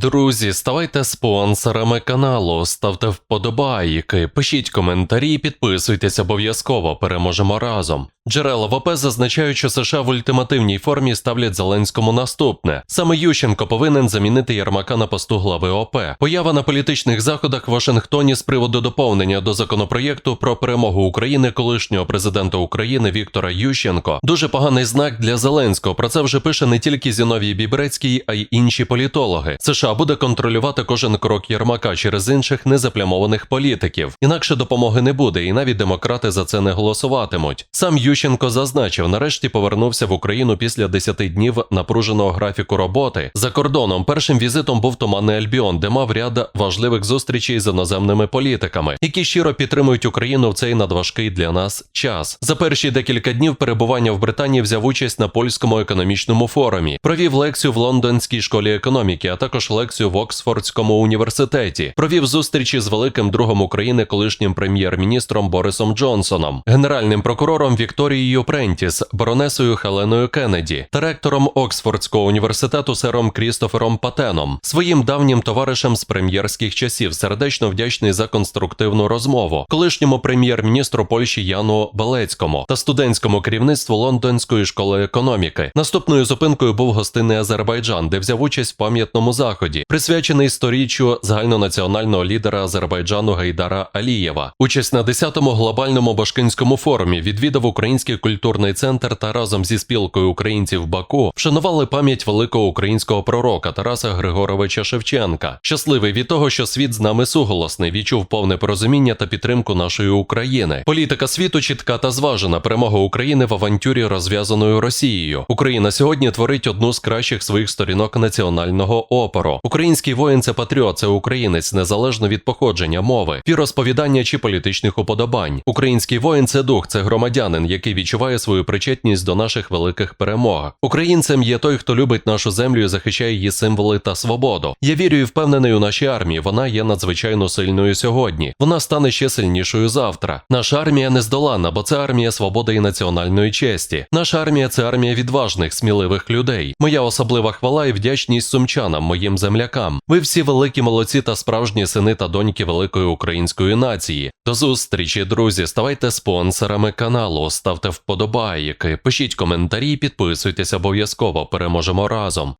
Друзі, ставайте спонсорами каналу, ставте вподобайки, пишіть коментарі, підписуйтесь обов'язково, переможемо разом. Джерела в ОП зазначають, що США в ультимативній формі ставлять Зеленському наступне. Саме Ющенко повинен замінити Єрмака на посту глави ОП. Поява на політичних заходах в Вашингтоні з приводу доповнення до законопроєкту про перемогу України колишнього президента України Віктора Ющенко дуже поганий знак для Зеленського. Про це вже пише не тільки Зіновій Бібрецький, а й інші політологи. США буде контролювати кожен крок Єрмака через інших незаплямованих політиків. Інакше допомоги не буде, і навіть демократи за це не голосуватимуть. Сам Ющенко зазначив, нарешті повернувся в Україну після 10 днів напруженого графіку роботи. За кордоном першим візитом був Туманний Альбіон, де мав ряд важливих зустрічей з іноземними політиками, які щиро підтримують Україну в цей надважкий для нас час. За перші декілька днів перебування в Британії взяв участь на польському економічному форумі, провів лекцію в Лондонській школі економіки, а також лекцію в Оксфордському університеті. Провів зустрічі з великим другом України, колишнім прем'єр-міністром Борисом Джонсоном, генеральним прокурором Вікторією Прентіс, баронесою Хеленою Кеннеді та ректором Оксфордського університету сером Крістофером Патеном, своїм давнім товаришем з прем'єрських часів, сердечно вдячний за конструктивну розмову, колишньому прем'єр-міністру Польщі Яну Белецькому та студентському керівництву Лондонської школи економіки. Наступною зупинкою був гостинний Азербайджан, де взяв участь в пам'ятному заході, присвячений сторіччю загальнонаціонального лідера Азербайджану Гайдара Алієва. Участь на 10-му глобальному башкинському форумі відвідав Український культурний центр та разом зі спілкою українців Баку вшанували пам'ять великого українського пророка Тараса Григоровича Шевченка. Щасливий від того, що світ з нами суголосний, відчув повне порозуміння та підтримку нашої України. Політика світу чітка та зважена. Перемога України в авантюрі розв'язаною Росією. Україна сьогодні творить одну з кращих своїх сторінок національного опору. Український воїн це патріот, це українець незалежно від походження мови, віросповідання чи політичних уподобань. Український воїн це дух, це громадянин, який відчуває свою причетність до наших великих перемог. Українцем є той, хто любить нашу землю і захищає її символи та свободу. Я вірю і впевнений у нашій армії. Вона є надзвичайно сильною сьогодні. Вона стане ще сильнішою завтра. Наша армія не здолана, бо це армія свободи і національної честі. Наша армія це армія відважних, сміливих людей. Моя особлива хвала і вдячність сумчанам, моїм землякам. Ви всі великі молодці та справжні сини та доньки великої української нації. До зустрічі, друзі. Ставайте спонсорами каналу, ставте вподобайки, пишіть коментарі, підписуйтесь обов'язково. Переможемо разом.